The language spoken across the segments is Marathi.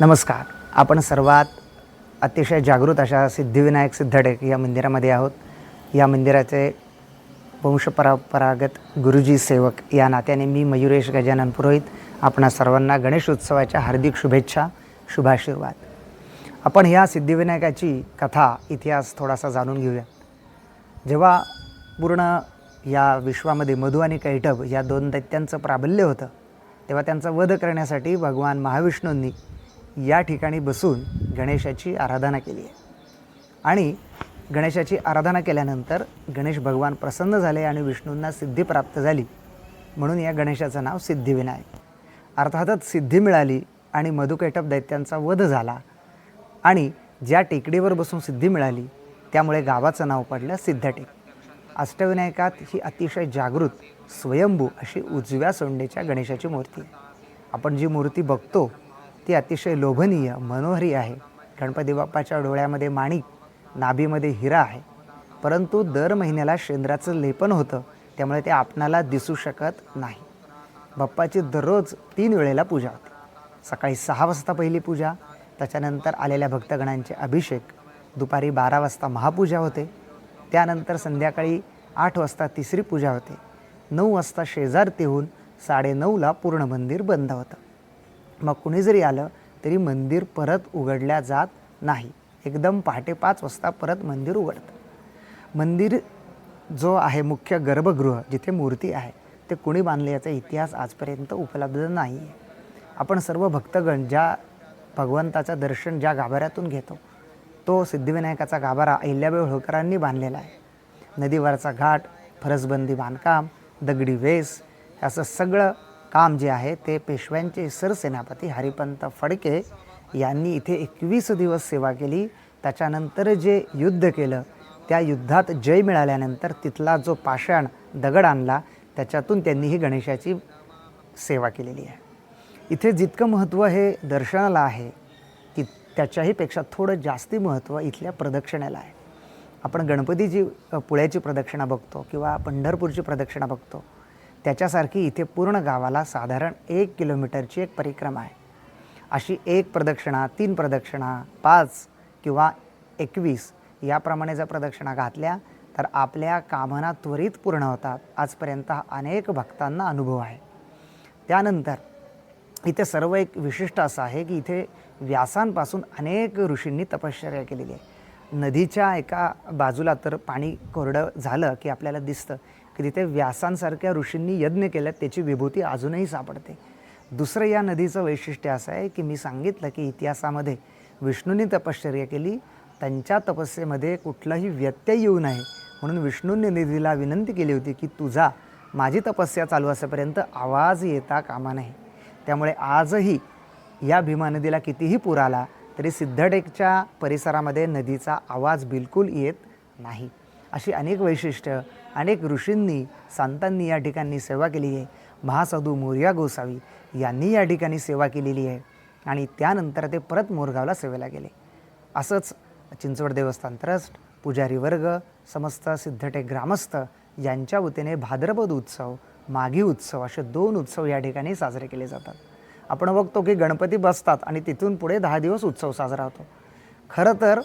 नमस्कार. आपण सर्वात अतिशय जागृत अशा सिद्धिविनायक सिद्धटेक या मंदिरामध्ये आहोत. या मंदिराचे वंशपरंपरागत गुरुजी सेवक या नात्याने मी मयुरेश गजानन पुरोहित. आपणा सर्वांना गणेश उत्सवाच्या हार्दिक शुभेच्छा शुभाशीर्वाद. आपण ह्या सिद्धिविनायकाची कथा इतिहास थोडासा जाणून घेऊया. जेव्हा पूर्ण या विश्वामध्ये मधु आणि कैटभ या दोन दैत्यांचं प्राबल्य होतं तेव्हा त्यांचा वध करण्यासाठी भगवान महाविष्णूंनी या ठिकाणी बसून गणेशाची आराधना केली आहे. आणि गणेशाची आराधना केल्यानंतर गणेश भगवान प्रसन्न झाले आणि विष्णूंना सिद्धी प्राप्त झाली. म्हणून या गणेशाचं नाव सिद्धिविनायक अर्थातच सिद्धी मिळाली आणि मधुकैटभ दैत्यांचा वध झाला. आणि ज्या टेकडीवर बसून सिद्धी मिळाली त्यामुळे गावाचं नाव पडलं सिद्धटेक. अष्टविनायकात ही अतिशय जागृत स्वयंभू अशी उजव्या सोंडेच्या गणेशाची मूर्ती आपण जी मूर्ती बघतो ती अतिशय लोभनीय मनोहरी आहे. गणपती बाप्पाच्या डोळ्यामध्ये माणिक नाभीमध्ये हिरा आहे. परंतु दर महिन्याला शेंद्राचं लेपन होतं त्यामुळे ते आपणाला दिसू शकत नाही. बाप्पाची दररोज तीन वेळेला पूजा होते. सकाळी सहा वाजता पहिली पूजा त्याच्यानंतर आलेल्या भक्तगणांचे अभिषेक दुपारी बारा वाजता महापूजा होते. त्यानंतर संध्याकाळी आठ वाजता तिसरी पूजा होते. नऊ वाजता शेजार तेहून साडेनऊला पूर्ण मंदिर बंद होतं. मग कुणी जरी आलं तरी मंदिर परत उघडल्या जात नाही. एकदम पहाटे पाच वाजता परत मंदिर उघडतं. मंदिर जो आहे मुख्य गर्भगृह जिथे मूर्ती आहे ते कुणी बांधले याचा इतिहास आजपर्यंत उपलब्ध नाही आहे आपण सर्व भक्तगण ज्या भगवंताचं दर्शन ज्या गाभाऱ्यातून घेतो तो सिद्धिविनायकाचा गाभारा अहिल्याबाई होळकरांनी बांधलेला आहे. नदीवरचा घाट फरसबंदी बांधकाम दगडी वेस असं सगळं काम जे आहे ते पेशव्यांचे सरसेनापती हरिपंत फडके यांनी इथे एकवीस दिवस सेवा केली. त्याच्यानंतर जे युद्ध केलं त्या युद्धात जय मिळाल्यानंतर तिथला जो पाषाण दगड आणला त्याच्यातून त्यांनी ही गणेशाची सेवा केलेली आहे. इथे जितकं महत्त्व हे दर्शनाला आहे की त्याच्याही पेक्षा थोडं जास्ती महत्त्व इथल्या प्रदक्षिणेला आहे. आपण गणपतीची पुळ्याची प्रदक्षिणा बघतो किंवा पंढरपूरची प्रदक्षिणा बघतो. त्याच्यासारखी इथे पूर्ण गावाला साधारण एक किलोमीटरची एक परिक्रमा आहे. अशी एक प्रदक्षिणा तीन प्रदक्षिणा पाच किंवा एकवीस याप्रमाणे जर प्रदक्षिणा घातल्या तर आपल्या कामना त्वरित पूर्ण होतात. आजपर्यंत हा अनेक भक्तांना अनुभव आहे. त्यानंतर इथे सर्व एक विशिष्ट असं आहे की इथे व्यासांपासून अनेक ऋषींनी तपश्चर्या केलेली आहे. नदीच्या एका बाजूला तर पाणी कोरडं झालं की आपल्याला दिसतं. की तिथे व्यासांसारख्या ऋषींनी यज्ञ केल्यात त्याची विभूती अजूनही सापडते. दुसरं या नदीचं वैशिष्ट्य असं आहे की मी सांगितलं की इतिहासामध्ये विष्णूंनी तपश्चर्या केली त्यांच्या तपस्येमध्ये कुठलाही व्यत्यय येऊ नये. म्हणून विष्णूंनी नदीला विनंती केली होती की तुझा माझी तपस्या चालू असेपर्यंत आवाज येता कामा नये. त्यामुळे आजही या भीमा नदीला कितीही पूर आला तरी सिद्धटेकच्या परिसरामध्ये नदीचा आवाज बिलकुल येत नाही. अशी अनेक वैशिष्ट्य अनेक ऋषींनी संतांनी या ठिकाणी सेवा केली आहे. महासाधू मोर्या गोसावी यांनी या ठिकाणी सेवा केलेली आहे आणि त्यानंतर ते परत मोरगावला सेवेला गेले. असंच चिंचवड देवस्थान ट्रस्ट पुजारी वर्ग समस्त सिद्धटेक ग्रामस्थ यांच्या वतीने भाद्रपद उत्सव माघी उत्सव असे दोन उत्सव या ठिकाणी साजरे केले जातात. आपण बघतो की गणपती बसतात आणि तिथून पुढे दहा दिवस उत्सव साजरा होतो. खरं तर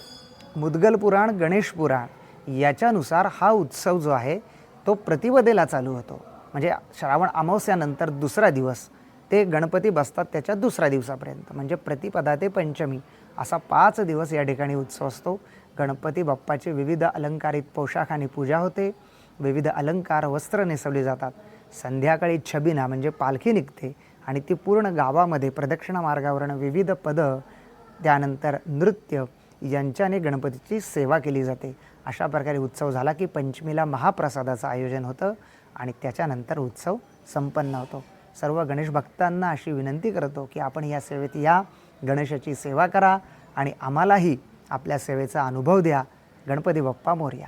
मुदगल पुराण गणेश पुराण याच्यानुसार हा उत्सव जो आहे तो प्रतिपदेला चालू होतो. म्हणजे श्रावण अमावस्यानंतर दुसरा दिवस ते गणपती बसतात त्याच्या दुसऱ्या दिवसापर्यंत. म्हणजे प्रतिपदा ते पंचमी असा पाच दिवस या ठिकाणी उत्सव असतो. गणपती बाप्पाचे विविध अलंकारित पोशाखाने पूजा होते. विविध अलंकार वस्त्र नेसवली जातात. संध्याकाळी छबिना म्हणजे पालखी निघते आणि ती पूर्ण गावामध्ये प्रदक्षिणा मार्गावरनं विविध पदं त्यानंतर नृत्य यांच्याने गणपतीची सेवा केली जाते. अशा प्रकारे उत्सव झाला की पंचमीला महाप्रसादाचं आयोजन होतं आणि त्याच्यानंतर उत्सव संपन्न होतो. सर्व गणेश भक्तांना अशी विनंती करतो की आपण या सेवेत या गणेशाची सेवा करा आणि आम्हालाही आपल्या सेवेचा अनुभव द्या. गणपती बाप्पा मोर्या.